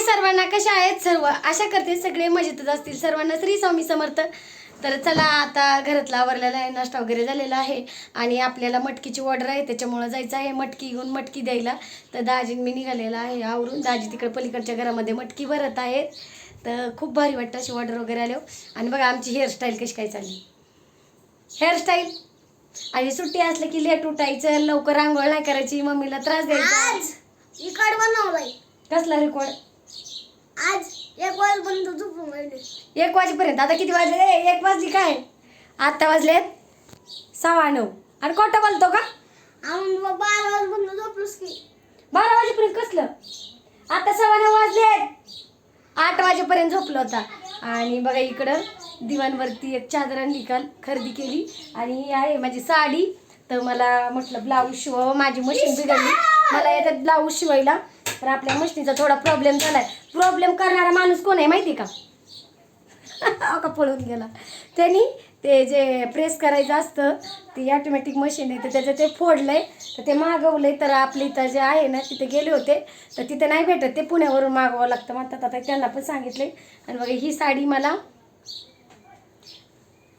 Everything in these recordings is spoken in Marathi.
सर्वांना कशा आहेत सर्व? आशा करते सगळे मजेतच असतील. सर्वांना श्री स्वामी समर्थ. तर चला आता घरातला आवरलेला आहे नाश्ता वगैरे झालेला आहे. आणि आपल्याला मटकीची ऑर्डर आहे त्याच्यामुळं जायचं आहे मटकी घेऊन मटकी द्यायला. तर दाजी मी निघालेला आहे आवरून. दाजी तिकडे पलीकडच्या घरामध्ये मटकी भरत आहेत. तर खूप भारी वाटतं अशी ऑर्डर वगैरे आलो आणि बघा आमची हेअरस्टाईल कशी काय चालली. हेअरस्टाईल आणि सुट्टी असली की लेट उठायचं लवकर आंघोळ नाही करायची मम्मीला त्रास द्यायचा. आज! बनवलंय. कसला रेकॉर्ड आज एक वाजपर्यंत झोपून राहिले. एक वाजेपर्यंत. आता किती वाजले ए, एक वाजली काय? आता वाजलेत सव्वा नऊ. आणि खोटं बोलतो का? आम्ही बारा वाजपर्यंत झोपलोच की. बारा वाजेपर्यंत कसलं? आता सव्वा नऊ वाजलेत. आठ वाजेपर्यंत झोपलो होता आणि बघा इकडं दिवाणवरती एक चादर आणली काल खरेदी केली. आणि ही आहे माझी साडी. तर मला म्हटलं ब्लाऊज शिवावं. माझी मशीन बिघडली. मला येतात ब्लाऊज शिवायला. तर आपल्या मशनीचा थोडा प्रॉब्लेम झालाय. प्रॉब्लेम करणारा माणूस कोण आहे माहिती का? का पळून गेला. त्यांनी ते जे प्रेस करायचं असतं ते ऑटोमॅटिक मशीन आहे तर त्याचं ते फोडलंय. तर ते मागवलंय तर आपली इथं जे आहे ना तिथे गेले होते. तर तिथे नाही भेटत ते पुण्यावरून मागवावं लागतं. म्हणतात आता त्यांना पण सांगितले आणि बघा ही साडी मला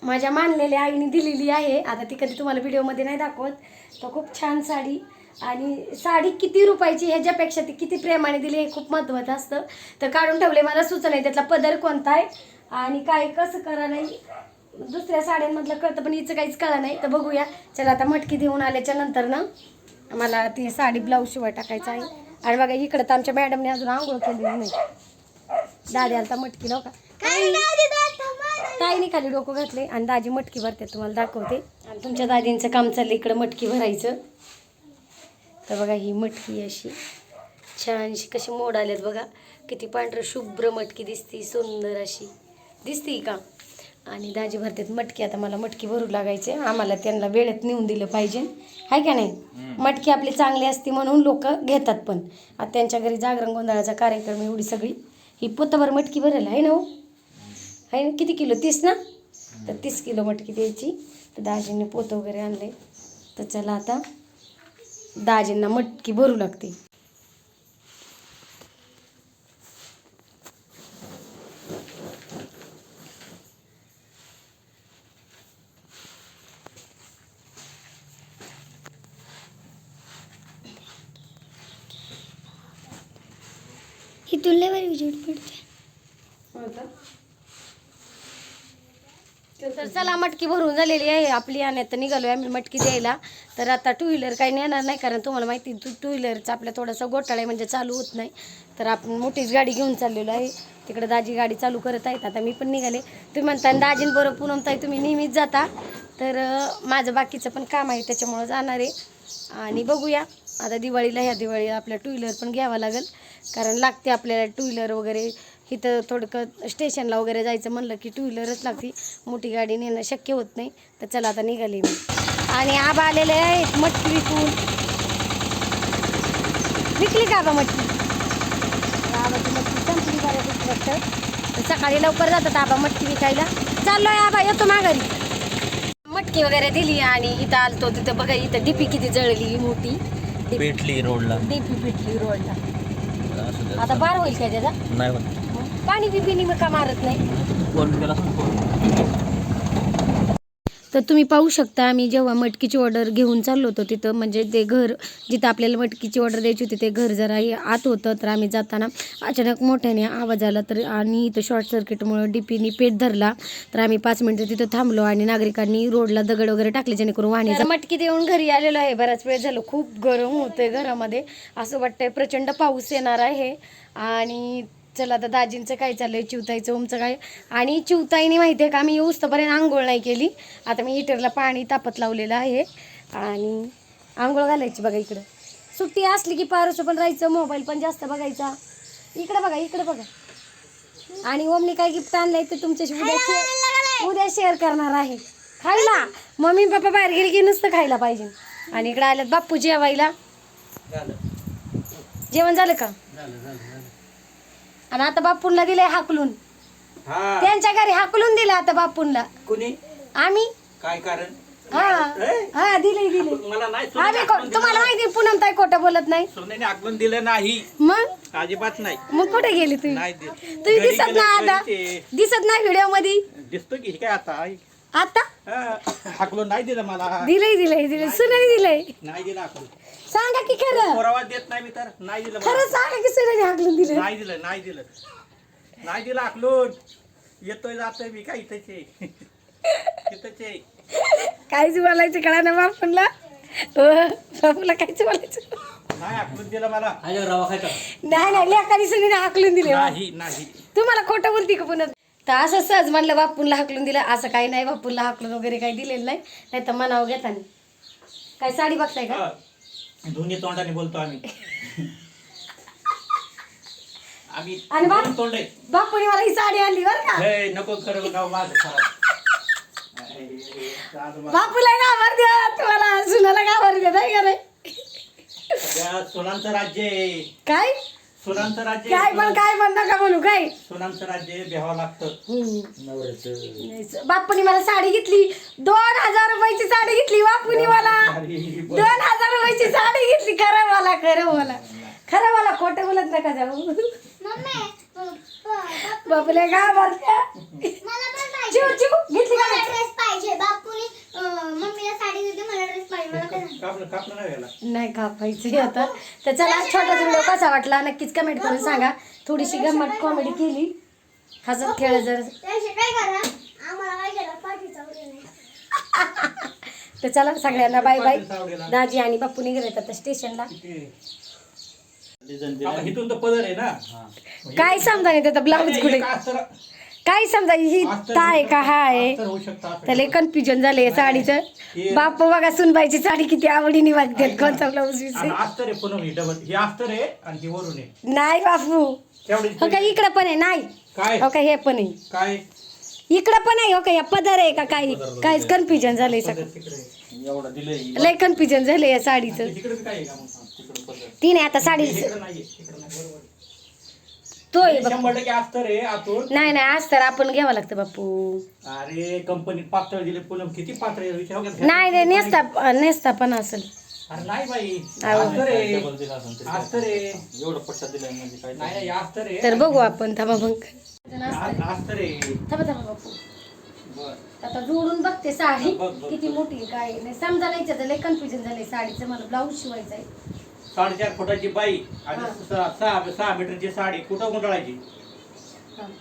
माझ्या मानलेल्या आईने दिलेली आहे. आता ती कधी तुम्हाला व्हिडिओमध्ये नाही दाखवत. तर खूप छान साडी. आणि साडी किती रुपयाची ह्याच्यापेक्षा ती किती प्रेमाने दिली हे खूप महत्त्वाचं असतं. तर काढून ठेवले मला सुचलं नाही त्यातला पदर कोणता आहे? आणि काय कसं करा नाही? दुसऱ्या साड्यांमधलं कळतं पण हिचं काहीच कळलं नाही. तर बघूया. चला आता मटकी देऊन आल्याच्यानंतर ना मला ती साडी ब्लाऊज शिवाय टाकायचं आहे. आणि बघा इकडं तर आमच्या मॅडमने अजून आंघोळ केलेली नाही. दादी आलता मटकी लाव का? काही. ताईने खाली डोकं घातले आणि दाजी मटकी भरते तुम्हाला दाखवते. आणि तुमच्या दादींचं काम चाललं इकडं मटकी भरायचं. तर बघा ही मटकी अशी छानशी कशी मोड आल्यात बघा. किती पांढरं शुभ्र मटकी दिसती सुंदर अशी. दिसती का? आणि दाजी भरतात मटकी आता मला मटकी भरू लागायचे आम्हाला त्यांना वेळेत नेऊन दिलं पाहिजे. आहे का नाही? मटकी आपली चांगली असती म्हणून लोक घेतात पण. आता त्यांच्या घरी जागरण गोंधळाचा कार्यक्रम एवढी सगळी. ही पोतभर मटकी भरेल आहे ना हो? आहे ना? किती किलो? तीस ना? तर तीस किलो मटकी द्यायची. तर दाजींनी पोतं वगैरे आणले. तर चला आता दाजींना मटकी भरू लागते. इथून लय भारी उजेड पडते तर चला मटकी भरून झालेली आहे. आपली आणण्यात निघालो आम्ही मटकी द्यायला. तर आता टू व्हीलर काही नेणार नाही कारण तुम्हाला माहिती टू टू व्हीलरचा आपल्या थोडासा घोटाळा आहे म्हणजे चालू होत नाही. तर आपण मोठीच गाडी घेऊन चाललेलो आहे. तिकडे दाजी गाडी चालू करत आहेत. आता मी पण निघाले. तुम्ही म्हणता दाजींबरोबर पूनमताई तुम्ही नेहमीच जाता. तर माझं बाकीचं पण काम आहे त्याच्यामुळं जाणार आहे. आणि बघूया. आता दिवाळीला ह्या दिवाळीला आपल्या टू व्हीलर पण घ्यावं लागेल. कारण लागते आपल्याला टू व्हीलर वगैरे. इथं थोडकं स्टेशनला वगैरे जायचं म्हणलं की टू व्हीलरच लागते. मोठी गाडी नेणं शक्य होत नाही. तर चला आता निघाले मी. आणि आबा आलेले आहेत मटकी विकून विकली का आबा मटकी? आबाची मटकी संपली वाटतं तर सकाळी लवकर जातात आबा मटकी विकायला. चाललोय आबा येतो माघारी. मटकी वगैरे दिली आणि इथं आलतो तिथं बघा इथं डीपी किती जळली मोठी. पेटली रोडला. डीपी पिटली रोडला. आता. बार होईल काय त्याचा? नाही होत. पाणी बिपिनी मग का मारत नाही. तर तुम्ही पाहू शकता आम्ही जेव्हा मटकीची ऑर्डर घेऊन चाललो होतो तिथं म्हणजे ते घर जिथं आपल्याला मटकीची ऑर्डर द्यायची होती ते घर जरा आत होतं तर आम्ही जाताना अचानक मोठ्याने आवाज आला तर आणि इथं शॉर्ट सर्किटमुळं डीपीनी पेट धरला. तर आम्ही पाच मिनिटं तिथं थांबलो आणि नागरिकांनी रोडला दगड वगैरे टाकले जेणेकरून वाहने मटकी देऊन घरी आलेलो आहे. बराच वेळ झालं खूप गरम होतंय घरामध्ये. असं वाटतंय प्रचंड पाऊस येणार आहे. आणि चला आता दाजींचं काय चाललंय चिवताईचं ओमचं काय? आणि चिवताईने माहिती आहे का मी येऊस्तपर्यंत आंघोळ नाही केली. आता मी हिटरला पाणी तापत लावलेलं आहे. आणि आंघोळ घालायची बघा इकडं. सुट्टी असली की पारसं पण राहायचं मोबाईल पण जास्त बघायचा. इकडं बघा इकडं बघा. आणि ओमनी काय गिफ्ट आणलंय ते तुमच्याशी उद्या शेअर उद्या शेअर करणार आहे. खायला. मम्मी पप्पा बाहेर गेली की नुसतं खायला पाहिजे. आणि इकडे आल्यात बाप्पू जेवायला. जेवण झालं का? आणि आता बापूंला दिलंय हाकलून. हा. त्यांच्या घरी हाकलून दिलं आता बापूंला. कुणी? आम्ही. काय कारण? हा. हा दिले दिले मला नाही आम्ही को- तुम्हाला माहिती पूनम ताई खोटं बोलत नाही. सोन्याने आगमन दिलं नाही. मग? अजिबात नाही. मग कुठे गेली तुम्ही? नाही. तुम्ही घरी दिसत गेलं नाही आता. ते दिसत नाही व्हिडिओमध्ये. दिसतो की हे काय आता? आता? हा, हाकलून नाही दिलं मला. दिलंय दिलंय दिलंय. सुनाने दिलंय. नाही दिलं हाकलून. सांगा की खरं. पुरावा देत नाही मी तर. नाही दिलं मला. खरं सांगा की सुनाने हाकलून दिलं. नाही दिलं नाही दिलं. नाही दिलं हाकलून. येतोय जातोय मी काय इथंच? आहे इथंच. आहे काहीच बोलायचं कळा ना बापूला. हो, बापूला काहीच बोलायचं नाही हाकलून दिलं मला. नाही नाही लेखानी सुनीने हाकलून दिले. नाही नाही. तुम्हाला खोटं बोलती का पुन्हा? तर असं सहज म्हणलं बापूंला हाकलून दिलं. असं काही नाही बापूंला हाकलून वगैरे काही दिलेलं नाही. नाही तर मनाव घेताना. काय साडी बघताय का. दोन्ही तोंडाने बोलतो आम्ही. आम्ही आणि बाप- तोंड. बापूने मला ही साडी आणली बरं का? नको नाव माझं मा- बापूला घाबर द्या. तुम्हाला सुनाला घाबर द्या नाही का रे त्या सोनांचं राज्य आहे. काय? सोनांचं राज्य काय. पण काय पण नका बोलू काय? सोनांचं राज्य भ्यावं लागतं. बापूनी मला साडी घेतली. दोन हजार रुपयाची साडी घेतली बापूनी मला. दोन हजार रुपयाची साडी घेतली. खरं मला खरं मला खरं मला खोटं बोलत नका जाऊ. मम्मी प- बापूला घाबर द्या मला पण पाहिजे. चिव चिव घेतली का मला नाही? ड्रेस पाहिजे बापूनी अं, मम्मीला साडी दिली मला ड्रेस पाहिजे मला काय नाही. कापायचं आता. तर चला छोटासा व्हिडिओ कसा वाटला नक्कीच कमेंट करून सांगा. थोडीशी गंमत कॉमेडी केली. हसत खेळ जर तर चला सगळ्यांना बाय बाय. दाजी आणि बापू निघत आता स्टेशनला डिझाईन आता इथून तर पदर आहे ना. काय समजा नाही त्याचा ब्लाऊज कुठे? काय समजा ही ताय का? हा आहे. त्याला कन्फ्युजन झालंय साडीचं. बाप बघा सुनबाईची साडी किती आवडीने वागते कोणता ब्लाऊज आहे ही ही आहे ही आहे नाही बापू. हो का इकडं पण आहे नाही. काय? हो का हे पण आहे. काय? इकडं पण आहे हो का या पदर आहे का काही काहीच कन्फ्युजन झालंय सगळं. आहे. लय कन्फ्युजन झालंय या साडीचं. काय आहे ती नाही आता साडी तिकडे नाहीये तिकडे नाही बरोबर आहे. तो आहे शंभर टक्के आतून नाही नाही आज तर आपण घ्यावं लागतं बापू. अरे कंपनीत पातळ दिले पुलम किती पातळ आहे? विचार बघा. नाही नाही नेसता नेसता पण असेल. अरे नाही बाई. एवढं पट्टा दिलाय म्हणजे काय नाही नाही. अस्तर आहे तर बघू आपण थांबा मग. आ- अस्तर आहे थांबा थांबा बापू. बर. आता जोडून बघते साडी. बघ, बघ, किती मोठी आहे, काय आहे. नाही समजा नाही लय कन्फ्युजन झालंय साडीचं मला ब्लाऊज शिवायचं आहे साडेचार फुटाची बाई आणि हा. सहा सहा सहा मीटरची साडी कुठं गुंडाळायची.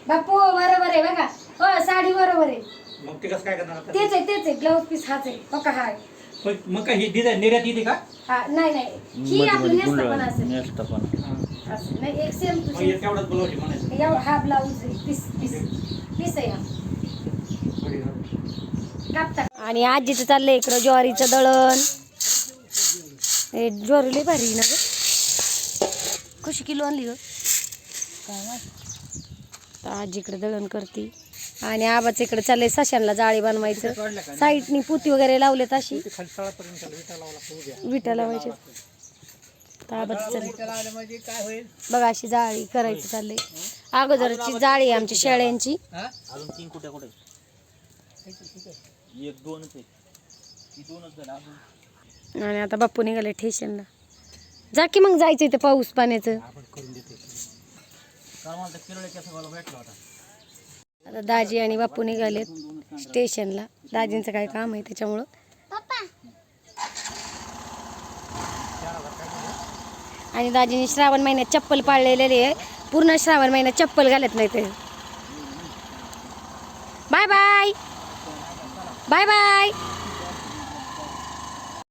बापू बरोबर आहे बघा. हो साडी बरोबर आहे. मग ते कसं काय करणार आता? तेच आहे तेच आहे. ब्लाऊज पीस हाच आहे. हो का हा. आहे. मग काय ही डिझाईन निर्यात येते का? हा नाही नाही. ही आपली नेसता पण असेल. पण. असं नाही एक सेम हे तेवढाच म्हणायचं. हा ब्लाऊज आहे. Piece piece. पीस आहे हा. कापता. आणि आजीचं चाललंय इकडं ज्वारीचं दळण. हे ज्वारी भारी ना ग. कशी किलो आणली ग? तर आजीकडे दळण करते. आणि आबाच इकडे चाललंय सशांना जाळी बनवायचं. साईडनी पुती वगैरे लावलेत अशी. विटा लावायचे बघा अशी जाळी करायची चाललंय. अगोदरची जाळी आहे शेळ्यांची. कुठे कुठे? एक दोनच आहे. आणि आता बाप्पू निघाले स्टेशनला जा की मग जायचं इथं पाऊस पाण्याचं. आता दाजी आणि बाप्पू निघालेत स्टेशनला दाजींचं काय काम आहे त्याच्यामुळं. आणि दाजीने श्रावण महिन्यात चप्पल पाळलेली आहे. पूर्ण श्रावण महिन्यात चप्पल घालत नाही ते बाय बाय बाय बाय